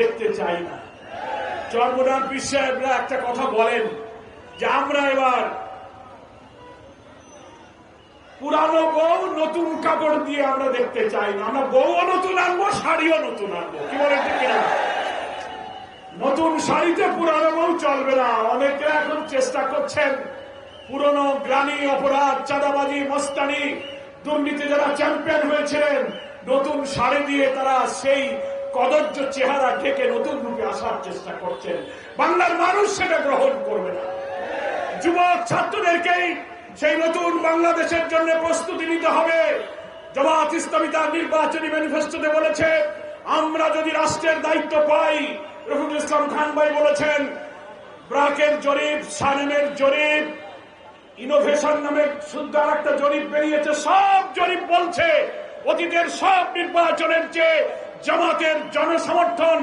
দেখতে চাই না। চর্মনাথ সাহেবরা একটা কথা বলেন যে আমরা এবার পুরানো বউ নতুন কাপড় দিয়ে আমরা দেখতে চাই না। আমরা বউও নতুন আনব, শাড়িও নতুন আনব। কি কিনা? নতুন শাড়িতে পুরানো বউ চলবে না। অনেকে এখন চেষ্টা করছেন পুরনো গ্রামী অপরাধ, চাঁদাবাজি, মস্তানি, দুর্নীতি যারা চ্যাম্পিয়ন হয়েছিলেন, নতুন শাড়ি দিয়ে তারা সেই কদর্য চেহারা ঢেকে নতুন রূপে আসার চেষ্টা করছেন। বাংলার মানুষ সেটা গ্রহণ করবে না। যুবক ছাত্রদেরকেই সেই নতুন বাংলাদেশের জন্য প্রস্তুতি নিতে হবে। জামাত ইসলামী তার নির্বাচনী ম্যানিফেস্টোতে বলেছে, আমরা যদি রাষ্ট্রের দায়িত্ব পাই, রফিকুল ইসলাম খান ভাই বলেছেন, ব্রাকের জরিপ সানেমের জরিপ ইনোভেশন নামে শুদ্ধ আর একটা জরিপ বেরিয়েছে, সব জরিপ বলছে, অতীতের সব নির্বাচনের চেয়ে জামাতের জনসমর্থন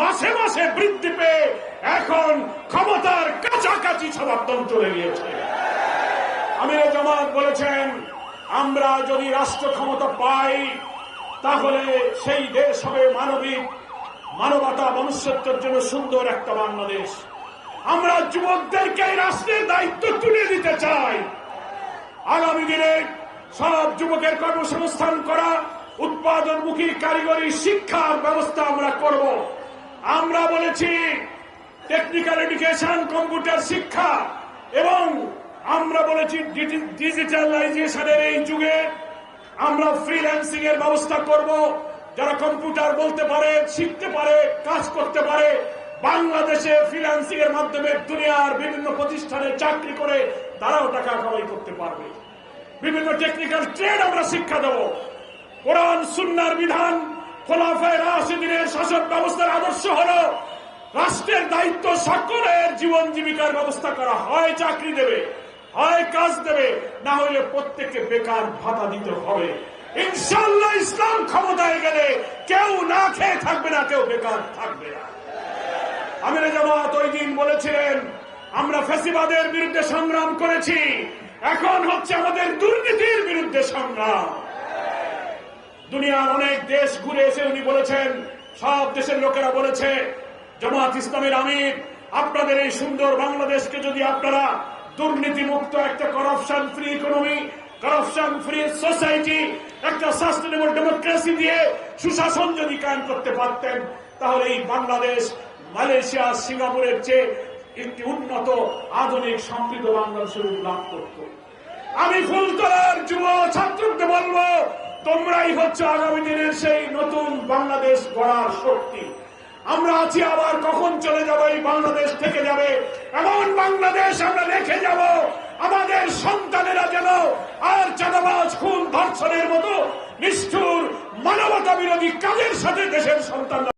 মাসে মাসে বৃদ্ধি পেয়ে এখন ক্ষমতার কাছাকাছি সমর্থন চলে গিয়েছে। আমির জামাত বলেছেন, আমরা যদি রাষ্ট্র ক্ষমতা পাই, তাহলে সেই দেশ হবে মানবিক, মানবতা মনুষ্যত্বের জন্য সুন্দর একটা বাংলাদেশ। আমরা যুবকদেরকে রাষ্ট্রের দায়িত্ব তুলে দিতে চাই। আগামী দিনে সব যুবকের কর্মসংস্থান করা উৎপাদনমুখী কারিগরি শিক্ষার ব্যবস্থা আমরা করব। আমরা বলেছি টেকনিক্যাল এডুকেশন কম্পিউটার শিক্ষা, এবং আমরা বলেছি ডিজিটালাইজেশনের এই যুগে আমরা ফ্রিল্যান্সিং এর ব্যবস্থা করব। যারা কম্পিউটার বলতে পারে, শিখতে পারে, কাজ করতে পারে, বাংলাদেশে ফ্রিল্যান্সিং এর মাধ্যমে দুনিয়ার বিভিন্ন প্রতিষ্ঠানে চাকরি করে তারাও টাকা কামাই করতে পারবে। বিভিন্ন টেকনিক্যাল ট্রেড আমরা শিক্ষা দেব। কোরআন, সুন্নার বিধান খোলাফায় রাশিদিনের শাসন ব্যবস্থার আদর্শ হল রাষ্ট্রের দায়িত্ব সকলের জীবন জীবিকার ব্যবস্থা করা। হয় চাকরি দেবে, হয় কাজ দেবে, না হলে প্রত্যেককে বেকার ভাতা দিতে হবে। ইনশাল্লাহ ইসলাম ক্ষমতায় গেলে কেউ না খেয়ে থাকবে না, কেউ বেকার থাকবে না। আমির জামাত ওই দিন বলেছিলেন, আমরা ফেসিবাদের বিরুদ্ধে সংগ্রাম করেছি, এখন হচ্ছে আমাদের দুর্নীতির বিরুদ্ধে সংগ্রাম। দুনিয়ার অনেক দেশ ঘুরে এসে উনি বলেছেন, সব দেশের লোকেরা বলেছে, জামাত ইসলামের আমির, আপনাদের এই সুন্দর বাংলাদেশকে যদি আপনারা দুর্নীতি মুক্ত একটা corruption free economy corruption free society একটা সাস্টেনেবল ডেমোক্রেসি দিয়ে সুশাসন যদি কায়েম করতে পারতেন, তাহলে এই বাংলাদেশ মালয়েশিয়া, সিঙ্গাপুরের চেয়ে একটি উন্নত, আধুনিক, সমৃদ্ধ বাংলাদেশের লাভ করত। আমি ফুলতলার যুব ছাত্রকে বলব তোমরাই হচ্ছে আগামী দিনের সেই নতুন বাংলাদেশ গড়ার শক্তি। আমরা আছি আবার কখন চলে যাব? এই বাংলাদেশ থেকে যাবে। এমন বাংলাদেশ আমরা রেখে যাব। আমাদের সন্তানেরা যেন আর চাঁদাবাজ, খুন, ধর্ষণের মতো নিষ্ঠুর মানবতা বিরোধী কাজের সাথে দেশের সন্তান